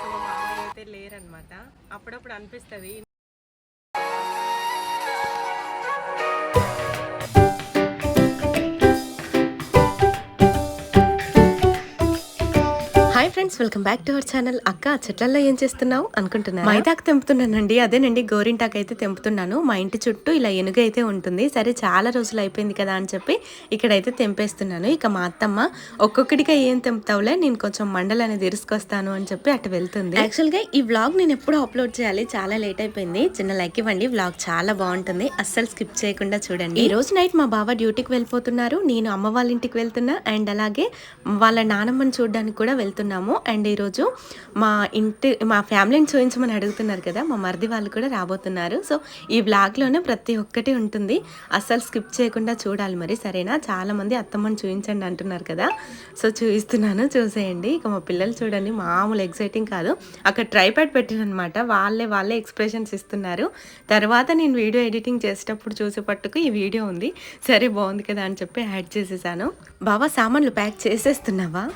So మా మామయ్య అయితే లేరనమాట అప్పుడప్పుడు అనిపిస్తుంది. Hi friends welcome back to our channel అక్క చెట్లలో ఏం చేస్తున్నావు అనుకుంటున్నా మైదాకు తెంపుతున్నానండి. అదేనండి గోరింటాకు అయితే తెంపుతున్నాను. మా ఇంటి చుట్టూ ఇలా ఎనుగు అయితే ఉంటుంది. సరే చాలా రోజులు అయిపోయింది కదా అని చెప్పి ఇక్కడైతే తెంపేస్తున్నాను. ఇక మా అత్తమ్మ ఒక్కొక్కటిగా ఏం తెంపుతావులే? నేను కొంచెం మండలు అనేది ఇరుసుకొస్తాను అని చెప్పి అటు వెళ్తుంది. యాక్చువల్గా ఈ వ్లాగ్ నేను ఎప్పుడు అప్లోడ్ చేయాలి? చాలా లేట్ అయిపోయింది. చిన్న లైక్ ఇవ్వండి. వ్లాగ్ చాలా బాగుంటుంది. అస్సలు స్కిప్ చేయకుండా చూడండి. ఈ రోజు నైట్ మా బావ డ్యూటీకి వెళ్ళిపోతున్నారు. నేను అమ్మ వాళ్ళ ఇంటికి వెళ్తున్నా. అండ్ అలాగే వాళ్ళ నానమ్మని చూడడానికి కూడా వెళ్తున్నాము. అండ్ ఈరోజు మా ఇంటి మా ఫ్యామిలీని చూపించమని అడుగుతున్నారు కదా మా మరిది వాళ్ళు కూడా రాబోతున్నారు. సో ఈ బ్లాగ్లోనే ప్రతి ఒక్కటి ఉంటుంది. అస్సలు స్కిప్ చేయకుండా చూడాలి మరి సరేనా? చాలామంది అత్తమ్మని చూపించండి అంటున్నారు కదా. సో చూపిస్తున్నాను చూసేయండి. ఇక మా పిల్లలు చూడండి మామూలు ఎక్సైటింగ్ కాదు. అక్కడ ట్రైప్యాడ్ పెట్టినమాట వాళ్ళే వాళ్ళే ఎక్స్ప్రెషన్స్ ఇస్తున్నారు. తర్వాత నేను వీడియో ఎడిటింగ్ చేసేటప్పుడు చూసే పట్టుకు ఈ వీడియో ఉంది. సరే బాగుంది కదా అని చెప్పి యాడ్ చేసేసాను. బాబా సామాన్లు ప్యాక్ చేసేస్తున్నావా?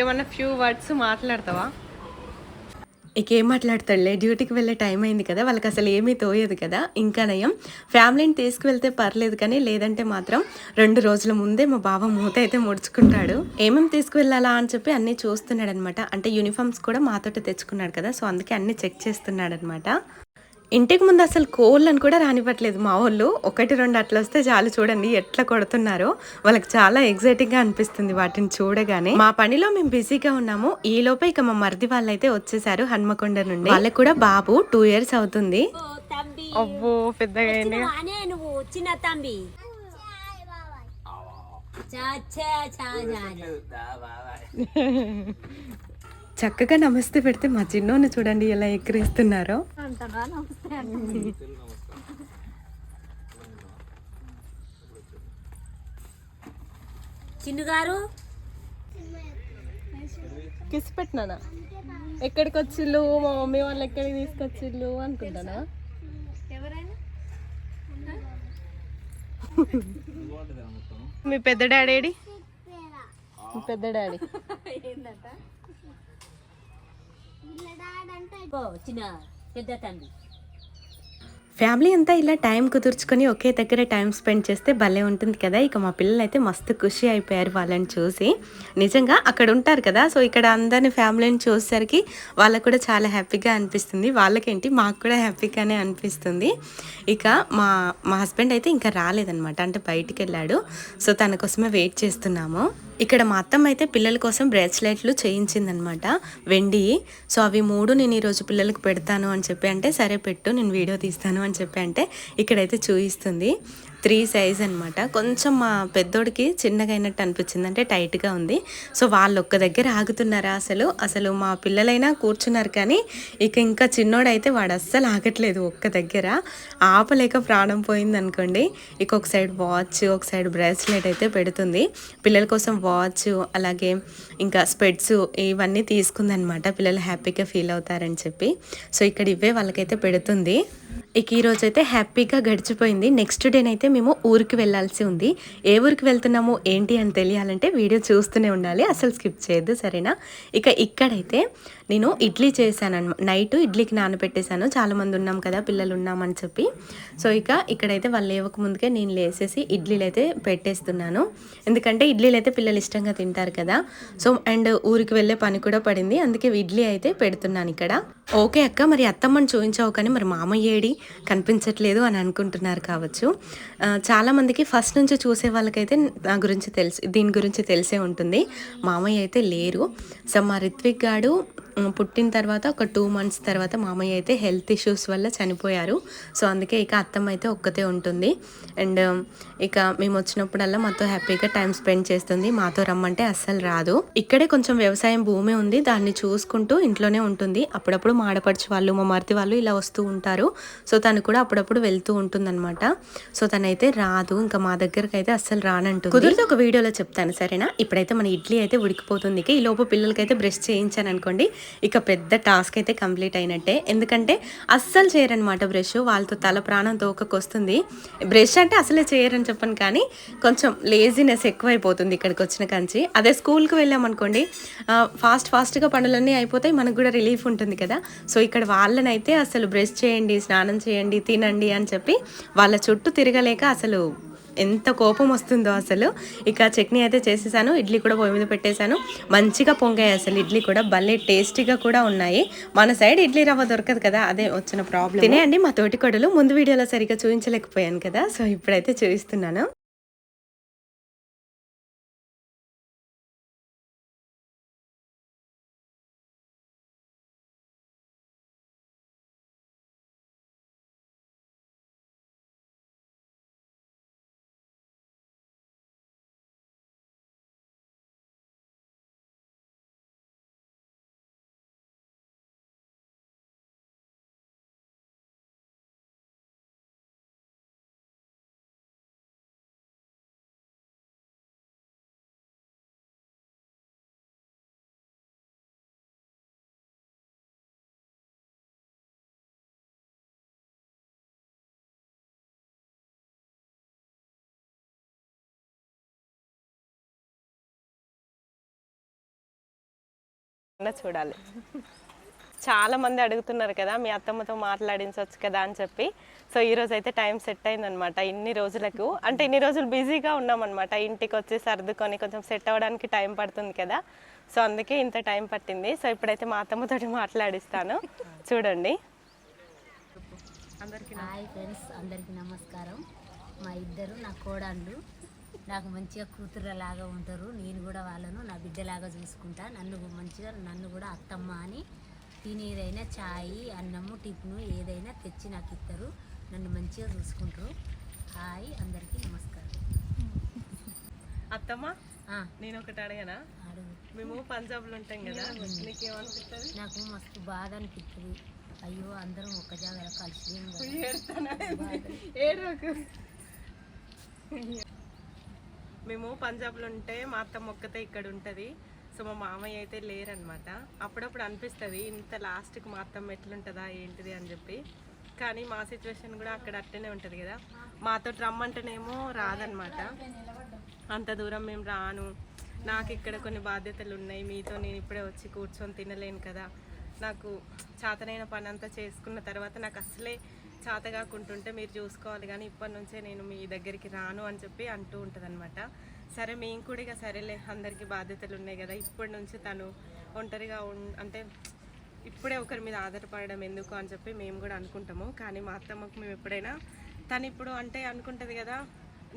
ఏమన్నా ఫ్యూ వర్డ్స్ మాట్లాడతావా? ఇక ఏం మాట్లాడతాడులే? డ్యూటీకి వెళ్ళే టైం అయింది కదా వాళ్ళకి అసలు ఏమీ తోయదు కదా. ఇంకా నయం. ఫ్యామిలీని తీసుకువెళ్తే పర్లేదు కానీ లేదంటే మాత్రం రెండు రోజుల ముందే మా బావ మూత అయితే ముడుచుకుంటాడు. ఏమేమి తీసుకువెళ్ళాలా అని చెప్పి అన్నీ చూస్తున్నాడు అనమాట అంటే యూనిఫామ్స్ కూడా మాతోటి తెచ్చుకున్నాడు కదా సో అందుకే అన్నీ చెక్ చేస్తున్నాడు అనమాట ఇంటికి ముందు అసలు కోళ్ళని కూడా రానివ్వట్లేదు. మా వాళ్ళు ఒకటి రెండు అట్లా వస్తే చాలు చూడండి ఎట్లా కొడుతున్నారో. వాళ్ళకి చాలా ఎగ్జైటింగ్గా అనిపిస్తుంది వాటిని చూడగానే. మా పనిలో మేము బిజీగా ఉన్నాము. ఈ లోపే ఇక మా మరిది వాళ్ళైతే వచ్చేసారు హన్మకొండ నుండి. వాళ్ళకి కూడా బాబు టూ ఇయర్స్ అవుతుంది. అవ్వో పెద్దగా చిన్న తంబి చక్కగా నమస్తే పెడితే మా చిన్నోని చూడండి ఎలా ఎక్కిరిస్తున్నారో. చిన్ను గారు కిసి పెట్టినానా? ఎక్కడికి వచ్చిల్లు మా మమ్మీ వాళ్ళు ఎక్కడికి తీసుకొచ్చిల్లు అనుకుంటానా? మీ పెద్ద డాడీ ఏడి? మీ పెద్ద డాడీ. చిన్న పెద్ద ఫ్యామిలీ అంతా ఇలా టైం కుదుర్చుకొని ఒకే దగ్గర టైం స్పెండ్ చేస్తే భలే ఉంటుంది కదా. ఇక మా పిల్లలు అయితే మస్తు ఖుషి అయిపోయారు వాళ్ళని చూసి. నిజంగా అక్కడ ఉంటారు కదా సో ఇక్కడ అందరిని ఫ్యామిలీని చూసేసరికి వాళ్ళకు కూడా చాలా హ్యాపీగా అనిపిస్తుంది. వాళ్ళకేంటి? మాకు కూడా హ్యాపీగానే అనిపిస్తుంది. ఇక మా మా హస్బెండ్ అయితే ఇంకా రాలేదనమాట అంటే బయటికి వెళ్ళాడు. సో తన కోసమే వెయిట్ చేస్తున్నాము. ఇక్కడ మా అత్తమ్మ అయితే పిల్లల కోసం బ్రేస్లెట్లు చేయించిందనమాట వెండి. సో అవి మూడు నేను ఈరోజు పిల్లలకు పెడతాను అని చెప్పి అంటే సరే పెట్టు నేను వీడియో తీస్తాను అని చెప్పి అంటే ఇక్కడైతే చూపిస్తుంది త్రీ సైజ్ అనమాట కొంచెం మా పెద్దోడికి చిన్నగా అయినట్టు అనిపించింది. అంటే టైట్గా ఉంది. సో వాళ్ళు ఒక్క దగ్గర ఆగుతున్నారా అసలు. అసలు మా పిల్లలైనా కూర్చున్నారు కానీ ఇక ఇంకా చిన్నోడైతే వాడు అస్సలు ఆగట్లేదు ఒక్క దగ్గర. ఆపలేక ప్రాణం పోయింది అనుకోండి ఇక ఒక సైడ్ వాచ్ ఒక సైడ్ బ్రేస్లెట్ అయితే పెడుతుంది. పిల్లల కోసం వాచ్ అలాగే ఇంకా స్పెడ్స్ ఇవన్నీ తీసుకుందనమాట పిల్లలు హ్యాపీగా ఫీల్ అవుతారని చెప్పి. సో ఇక్కడ ఇవే వాళ్ళకైతే పెడుతుంది. ఇక ఈరోజు అయితే హ్యాపీగా గడిచిపోయింది. నెక్స్ట్ డేనైతే మేము ఊరికి వెళ్ళాల్సి ఉంది. ఏ ఊరికి వెళ్తున్నామో ఏంటి అని తెలియాలంటే వీడియో చూస్తూనే ఉండాలి. అసలు స్కిప్ చేయొద్దు సరేనా? ఇక ఇక్కడైతే నేను ఇడ్లీ చేశాను అనమాట నైట్ ఇడ్లీకి నానబెట్టేశాను. చాలామంది ఉన్నాం కదా పిల్లలు ఉన్నామని చెప్పి. సో ఇక ఇక్కడైతే వాళ్ళు లేవక ముందుకే నేను లేసేసి ఇడ్లీలు అయితే పెట్టేస్తున్నాను. ఎందుకంటే ఇడ్లీలు అయితే పిల్లలు ఇష్టంగా తింటారు కదా. సో అండ్ ఊరికి వెళ్ళే పని కూడా పడింది. అందుకే ఇడ్లీ అయితే పెడుతున్నాను ఇక్కడ. ఓకే అక్క మరి అత్తమ్మని చూపించావు కానీ మరి మామయ్య ఏడి? కనిపించట్లేదు అని అనుకుంటున్నారు కావచ్చు. చాలామందికి ఫస్ట్ నుంచి చూసే వాళ్ళకైతే నా గురించి తెలుసు దీని గురించి తెలిసే ఉంటుంది. మామయ్య అయితే లేరు. సో మా రిత్విక్ గాడు పుట్టిన తర్వాత ఒక టూ మంత్స్ తర్వాత మామయ్య అయితే హెల్త్ ఇష్యూస్ వల్ల చనిపోయారు. సో అందుకే ఇక అత్తమ్మ అయితే ఒక్కతే ఉంటుంది. అండ్ um, ఇక మేము వచ్చినప్పుడల్లా మాతో హ్యాపీగా టైం స్పెండ్ చేస్తుంది. మాతో రమ్మంటే అస్సలు రాదు. ఇక్కడే కొంచెం వ్యవసాయం భూమి ఉంది. దాన్ని చూసుకుంటూ ఇంట్లోనే ఉంటుంది. అప్పుడప్పుడు మాడపడిచి వాళ్ళు మా మరిది వాళ్ళు ఇలా వస్తూ ఉంటారు. సో తను కూడా అప్పుడప్పుడు వెళ్తూ ఉంటుందన్నమాట. సో తనైతే రాదు. ఇంకా మా దగ్గరకు అయితే అస్సలు రానంటుంది. కుదిరితే ఒక వీడియోలో చెప్తాను సరేనా? ఇప్పుడైతే మన ఇడ్లీ అయితే ఉడికిపోతుంది. ఈ లోపు పిల్లలకైతే బ్రష్ చేయించాను అనుకోండి. ఇక పెద్ద టాస్క్ అయితే కంప్లీట్ అయినట్టే. ఎందుకంటే అస్సలు చేయరనమాట బ్రష్. వాళ్ళతో తల ప్రాణం తోకకొస్తుంది. బ్రష్ అంటే అసలే చేయరని చెప్పను కానీ కొంచెం లేజినెస్ ఎక్కువైపోతుంది ఇక్కడికి వచ్చిన కంచి. అదే స్కూల్కి వెళ్ళామనుకోండి ఫాస్ట్ ఫాస్ట్గా పనులన్నీ అయిపోతాయి. మనకు కూడా రిలీఫ్ ఉంటుంది కదా. సో ఇక్కడ వాళ్ళనైతే అసలు బ్రష్ చేయండి స్నానం చేయండి తినండి అని చెప్పి వాళ్ళ చుట్టూ తిరగలేక అసలు ఎంత కోపం వస్తుందో అసలు. ఇక చట్నీ అయితే చేసేసాను ఇడ్లీ కూడా పొయ్యి మీద పెట్టేశాను. మంచిగా పొంగాయి అసలు ఇడ్లీ కూడా భలే టేస్టీగా కూడా ఉన్నాయి. మన సైడ్ ఇడ్లీ రవ్వ దొరకదు కదా అదే వచ్చిన ప్రాబ్లం తినేయండి మా తోటి కొడలు ముందు వీడియోలో సరిగ్గా చూపించలేకపోయాను కదా సో ఇప్పుడైతే చూపిస్తున్నాను చూడాలి. చాలామంది అడుగుతున్నారు కదా మీ అత్తమ్మతో మాట్లాడించవచ్చు కదా అని చెప్పి. సో ఈరోజు అయితే టైం సెట్ అయిందనమాట ఇన్ని రోజులకు. అంటే ఇన్ని రోజులు బిజీగా ఉన్నామన్నమాట ఇంటికి వచ్చి సర్దుకొని కొంచెం సెట్ అవ్వడానికి టైం పడుతుంది కదా. సో అందుకే ఇంత టైం పట్టింది. సో ఇప్పుడైతే మా అత్తమ్మతోటి మాట్లాడిస్తాను. చూడండి. హాయ్ ఫ్రెండ్స్ అందరికీ నమస్కారం. మా ఇద్దరు నా కోడాళ్ళు. నాకు మంచిగా కూతురలాగా ఉంటారు. నేను కూడా వాళ్ళను నా బిడ్డలాగా చూసుకుంటా. నన్ను మంచిగా నన్ను కూడా అత్తమ్మ అని తినేదైనా చాయ్ అన్నము టిఫిన్ ఏదైనా తెచ్చి నాకు ఇస్తారు. నన్ను మంచిగా చూసుకుంటారు. హాయ్ అందరికీ నమస్కారం. అత్తమ్మ నేను ఒకటి అడగనా? అడుగు. మేము పంజాబ్లో ఉంటాం కదా నీకేమనిపిస్తుంది నాకు మస్తు బాధ అనిపిస్తుంది. అయ్యో అందరం ఒక జాగాలో కలిసి ఏడవకు. మేము పంజాబ్లో ఉంటే మా అత్తమ్మ ఒక్కతే ఇక్కడ ఉంటుంది. సో మా మామయ్య అయితే లేరనమాట అప్పుడప్పుడు అనిపిస్తుంది ఇంత లాస్ట్కి మా అత్తమ్మ ఎట్లుంటుందా ఏంటిది అని చెప్పి. కానీ మా సిచ్యువేషన్ కూడా అక్కడ అట్టనే ఉంటుంది కదా. మాతో రమ్మంటేనేమో రాదనమాట అంత దూరం మేము రాను. నాకు ఇక్కడ కొన్ని బాధ్యతలు ఉన్నాయి. మీతో నేను ఇప్పుడే వచ్చి కూర్చొని తినలేను కదా. నాకు చేతనైన పని అంతా చేసుకున్న తర్వాత నాకు అసలే చేత కాకుంటుంటే మీరు చూసుకోవాలి కానీ ఇప్పటి నుంచే నేను మీ దగ్గరికి రాను అని చెప్పి అంటూ ఉంటుంది సరే మేము కూడా ఇక సరేలే అందరికీ బాధ్యతలు ఉన్నాయి కదా. ఇప్పటి నుంచి తను ఒంటరిగా అంటే ఇప్పుడే ఒకరి మీద ఆధారపడడం ఎందుకు అని చెప్పి మేము కూడా అనుకుంటాము. కానీ మా అత్తమ్మకు మేము ఎప్పుడైనా తను ఇప్పుడు అంటే అనుకుంటుంది కదా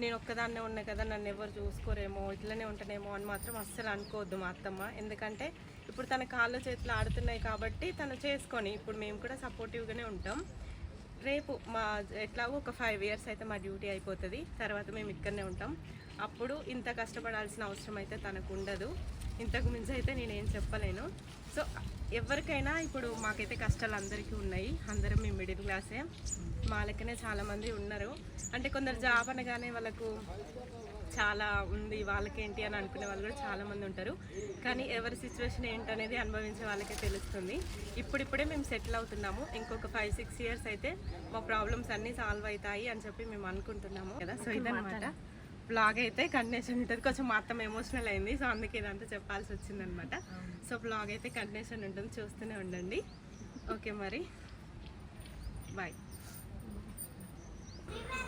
నేను ఒక్కదాన్నే ఉన్నా కదా నన్ను ఎవరు చూసుకోరేమో ఇట్లనే ఉంటానేమో అని మాత్రం అస్సలు అనుకోవద్దు మా అత్తమ్మ. ఎందుకంటే ఇప్పుడు తన కాళ్ళు చేతులు ఆడుతున్నాయి కాబట్టి తను చేసుకొని ఇప్పుడు మేము కూడా సపోర్టివ్గానే ఉంటాం. రేపు మా ఎట్లాగో ఒక ఫైవ్ ఇయర్స్ అయితే మా డ్యూటీ అయిపోతుంది. తర్వాత మేము ఇక్కడనే ఉంటాం. అప్పుడు ఇంత కష్టపడాల్సిన అవసరం అయితే తనకు ఉండదు. ఇంతకు మించి అయితే నేనేం చెప్పలేను. సో ఎవరికైనా ఇప్పుడు మాకైతే కష్టాలు అందరికీ ఉన్నాయి. అందరం మేము మిడిల్ క్లాసే మా లెక్కనే చాలామంది ఉన్నారు. అంటే కొందరు జాబ్ అనగానే వాళ్ళకు చాలా ఉంది వాళ్ళకేంటి అని అనుకునే వాళ్ళు కూడా చాలా మంది ఉంటారు. కానీ ఎవరి సిచ్యువేషన్ ఏంటనేది అనుభవించే వాళ్ళకే తెలుస్తుంది. ఇప్పుడిప్పుడే మేము సెటిల్ అవుతున్నాము. ఇంకొక ఫైవ్ సిక్స్ ఇయర్స్ అయితే మా ప్రాబ్లమ్స్ అన్నీ సాల్వ్ అవుతాయి అని చెప్పి మేము అనుకుంటున్నాము. కదా సో ఇదనమాట బ్లాగ్ అయితే కంటిన్యూషన్ ఉంటుంది కొంచెం మా అత్తం ఎమోషనల్ అయింది. సో అందుకే ఇదంతా చెప్పాల్సి వచ్చిందనమాట సో బ్లాగ్ అయితే కంటిన్యూషన్ ఉంటుంది. చూస్తూనే ఉండండి. ఓకే మరి. బాయ్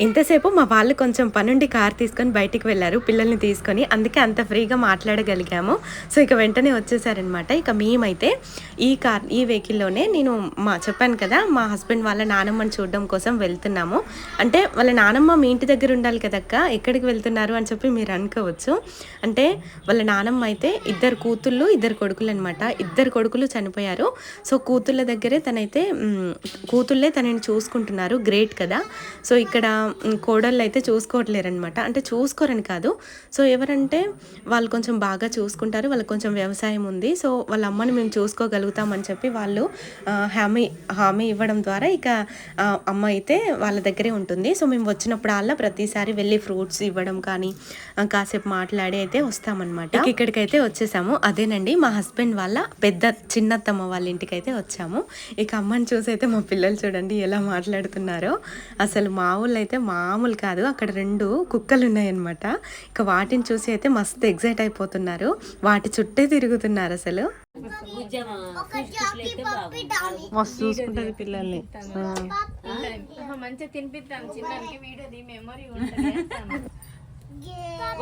ఇంతసేపు మా వాళ్ళు కొంచెం పనుండి కార్ తీసుకొని బయటికి వెళ్ళారు పిల్లల్ని తీసుకొని. అందుకే అంత ఫ్రీగా మాట్లాడగలిగాము. సో ఇక వెంటనే వచ్చేసారనమాట ఇక మేమైతే ఈ కార్ ఈ వెహికల్లోనే నేను మా చెప్పాను కదా మా హస్బెండ్ వాళ్ళ నానమ్మని చూడడం కోసం వెళ్తున్నాము. అంటే వాళ్ళ నానమ్మ మీ ఇంటి దగ్గర ఉండాలి కదక్క? ఎక్కడికి వెళ్తున్నారు అని చెప్పి మీరు అనుకోవచ్చు. అంటే వాళ్ళ నానమ్మ అయితే ఇద్దరు కూతుళ్ళు ఇద్దరు కొడుకులు అనమాట ఇద్దరు కొడుకులు చనిపోయారు. సో కూతుళ్ళ దగ్గరే తనైతే కూతుళ్ళే తనని చూసుకుంటున్నారు. గ్రేట్ కదా. సో ఇక ఇక్కడ కోడళ్ళు అయితే చూసుకోవట్లేరనమాట అంటే చూసుకోరని కాదు. సో ఎవరంటే వాళ్ళు కొంచెం బాగా చూసుకుంటారు వాళ్ళకి కొంచెం వ్యవసాయం ఉంది. సో వాళ్ళ అమ్మని మేము చూసుకోగలుగుతామని చెప్పి వాళ్ళు హామీ హామీ ఇవ్వడం ద్వారా ఇక అమ్మ అయితే వాళ్ళ దగ్గరే ఉంటుంది. సో మేము వచ్చినప్పుడల్లా ప్రతిసారి వెళ్ళి ఫ్రూట్స్ ఇవ్వడం కానీ కాసేపు మాట్లాడి అయితే వస్తామన్నమాట. ఇక్కడికైతే వచ్చేసాము. అదేనండి మా హస్బెండ్ వాళ్ళ పెద్ద చిన్నత్తమ్మ వాళ్ళ ఇంటికి అయితే వచ్చాము. ఇక అమ్మని చూసి అయితే మా పిల్లలు చూడండి ఎలా మాట్లాడుతున్నారో. అసలు మా ఊళ్ళో అయితే మామూలు కాదు. అక్కడ రెండు కుక్కలు ఉన్నాయన్నమాట ఇక వాటిని చూసి అయితే మస్తు ఎగ్జైట్ అయిపోతున్నారు. వాటి చుట్టే తిరుగుతున్నారు అసలు. మస్తు చూసుకుంటది పిల్లల్ని. మంచిగా తినిపిస్తాను చిన్నానికి వీడియో ది మెమరీ ఉంటుంది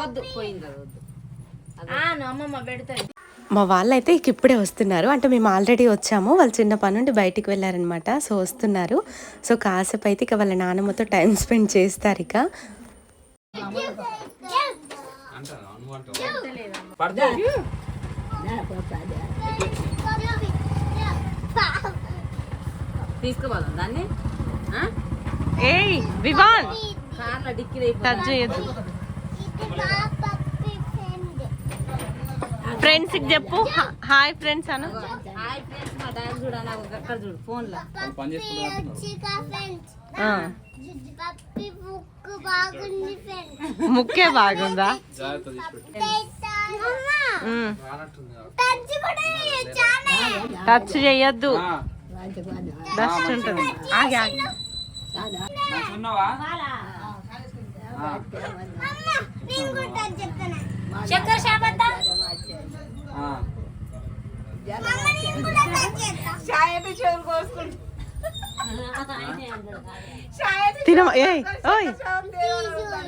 వద్దు పోయింది వద్దు. ఆ అమ్మమ్మ పెడతాయి మా వాళ్ళైతే ఇక ఇప్పుడే వస్తున్నారు. అంటే మేము ఆల్రెడీ వచ్చాము. వాళ్ళు చిన్న పని నుండి బయటికి వెళ్ళారనమాట సో వస్తున్నారు. సో కాసేపు అయితే ఇక వాళ్ళ నాన్నమ్మతో టైం స్పెండ్ చేస్తారు ఇక. తీసుకోవాలి దాన్ని? ఏయ్ వివాన్! కార్లో డిక్కీ టచ్ చేయొద్దు. ఫ్రెండ్స్కి చెప్పు. హాయ్ ఫ్రెండ్స్ అను. హాయ్ ఫ్రెండ్స్ మా చూడ నాకు అక్కడ చూడు బుక్ బాగుంది ఫ్రెండ్ ముక్కే బాగుందా. టచ్ చేయొద్దు. డస్ట్ ఉంటుంది. ఆగి ఆగి అమ్మ నేను కూడా టచ్ చెప్తాను చక్కెర షాపత్త అమ్మ నేను కూడా టచ్ చేస్తా తిన ఏయ్ ఓయ్.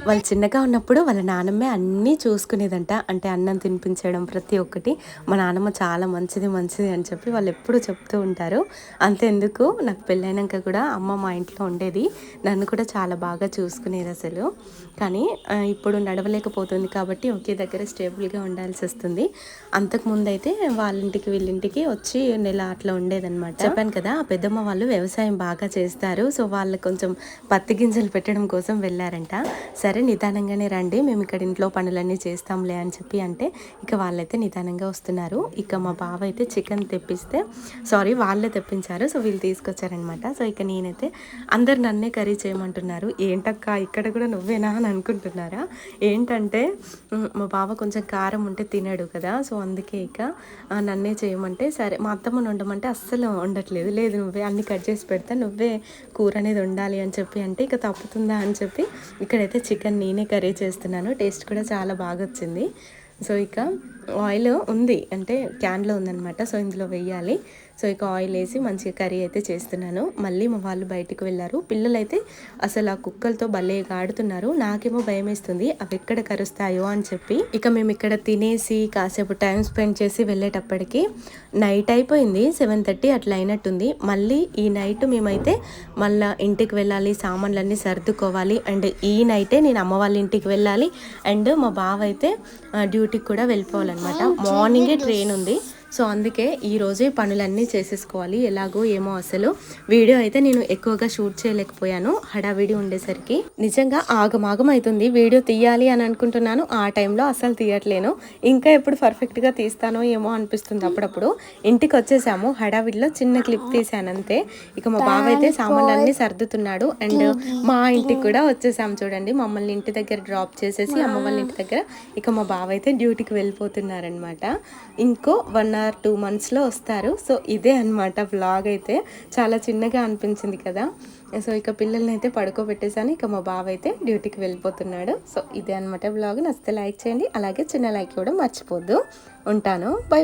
వాళ్ళు చిన్నగా ఉన్నప్పుడు వాళ్ళ నాన్నమ్మే అన్నీ చూసుకునేదంట. అంటే అన్నం తినిపించడం ప్రతి ఒక్కటి. మా నాన్నమ్మ చాలా మంచిది మంచిది అని చెప్పి వాళ్ళు ఎప్పుడూ చెప్తూ ఉంటారు. అంతెందుకు? నాకు పెళ్ళైనాక కూడా అమ్మ మా ఇంట్లో ఉండేది. నన్ను కూడా చాలా బాగా చూసుకునేది అసలు. కానీ ఇప్పుడు నడవలేకపోతుంది కాబట్టి ఒకే దగ్గర స్టేబుల్గా ఉండాల్సి వస్తుంది. అంతకుముందు అయితే వాళ్ళ ఇంటికి వీళ్ళింటికి వచ్చి నెల అట్లా ఉండేదన్నమాట. చెప్పాను కదా ఆ పెద్దమ్మ వాళ్ళు వ్యవసాయం బాగా బాగా చేస్తారు. సో వాళ్ళు కొంచెం పత్తి గింజలు పెట్టడం కోసం వెళ్ళారంట. సరే నిదానంగానే రండి. మేము ఇక్కడ ఇంట్లో పనులన్నీ చేస్తాంలే అని చెప్పి అంటే ఇక వాళ్ళైతే నిదానంగా వస్తున్నారు. ఇక మా బావ అయితే చికెన్ తెప్పిస్తే సారీ వాళ్ళే తెప్పించారు. సో వీళ్ళు తీసుకొచ్చారనమాట సో ఇక నేనైతే అందరు నన్నే కర్రీ చేయమంటున్నారు. ఏంటక్క ఇక్కడ కూడా నువ్వేనా? అని అనుకుంటున్నారా? ఏంటంటే మా బావ కొంచెం కారం ఉంటే తినడు కదా. సో అందుకే ఇక నన్నే చేయమంటే సరే మా అత్తమ్మని వండమంటే అస్సలు ఉండట్లేదు లేదు నువ్వే అన్ని కట్ చేసి పెడతా నువ్వే కూర అనేది ఉండాలి అని చెప్పి అంటే ఇక తప్పుతుందా అని చెప్పి ఇక్కడైతే చికెన్ నేనే కర్రీ చేస్తున్నాను. టేస్ట్ కూడా చాలా బాగా వచ్చింది. సో ఇక ఆయిల్ ఉంది అంటే క్యాన్లో ఉందనమాట సో ఇందులో వెయ్యాలి సో ఇక ఆయిల్ వేసి మంచిగా కర్రీ అయితే చేస్తున్నాను. మళ్ళీ మా వాళ్ళు బయటకు వెళ్ళారు. పిల్లలైతే అసలు ఆ కుక్కలతో భలే ఆడుతున్నారు. నాకేమో భయం వేస్తుంది అవి ఎక్కడ కరుస్తాయో అని చెప్పి. ఇక మేము ఇక్కడ తినేసి కాసేపు టైం స్పెండ్ చేసి వెళ్ళేటప్పటికి నైట్ అయిపోయింది. సెవెన్ థర్టీ అట్లా అయినట్టుంది. మళ్ళీ ఈ నైట్ మేమైతే మళ్ళీ ఇంటికి వెళ్ళాలి సామాన్లన్నీ సర్దుకోవాలి. అండ్ ఈ నైటే నేను అమ్మ వాళ్ళ ఇంటికి వెళ్ళాలి. అండ్ మా బావ అయితే డ్యూటీకి కూడా వెళ్ళిపోవాలన్నమాట. మార్నింగే ట్రైన్ ఉంది. సో అందుకే ఈ రోజే పనులన్నీ చేసేసుకోవాలి. ఎలాగో ఏమో అసలు. వీడియో అయితే నేను ఎక్కువగా షూట్ చేయలేకపోయాను. హడావిడి ఉండేసరికి. నిజంగా ఆగమాగం అవుతుంది. వీడియో తీయాలి అని అనుకుంటున్నాను. ఆ టైంలో అసలు తీయట్లేను. ఇంకా ఎప్పుడు పర్ఫెక్ట్గా తీస్తానో ఏమో అనిపిస్తుంది అప్పుడప్పుడు. ఇంటికి వచ్చేసాము. హడావిడిలో చిన్న క్లిప్ తీసాను అంతే. ఇక మా బావ అయితే సామాన్లన్నీ సర్దుతున్నాడు. అండ్ మా ఇంటికి కూడా వచ్చేసాము చూడండి. మమ్మల్ని ఇంటి దగ్గర డ్రాప్ చేసేసి అమ్మ వాళ్ళ ఇంటి దగ్గర ఇక మా బావ అయితే డ్యూటీకి వెళ్ళిపోతున్నారనమాట ఇంకో వన్ ఆర్ టూ మంత్స్లో వస్తారు. సో ఇదే అన్నమాట బ్లాగ్ అయితే. చాలా చిన్నగా అనిపించింది కదా. సో ఇక పిల్లల్ని అయితే పడుకోబెట్టేసాను ఇక మా బావ అయితే డ్యూటీకి వెళ్ళిపోతున్నాడు. సో ఇదే అనమాట బ్లాగ్ నచ్చితే లైక్ చేయండి. అలాగే చిన్న లైక్ ఇవ్వడం మర్చిపోద్దు. ఉంటాను. బై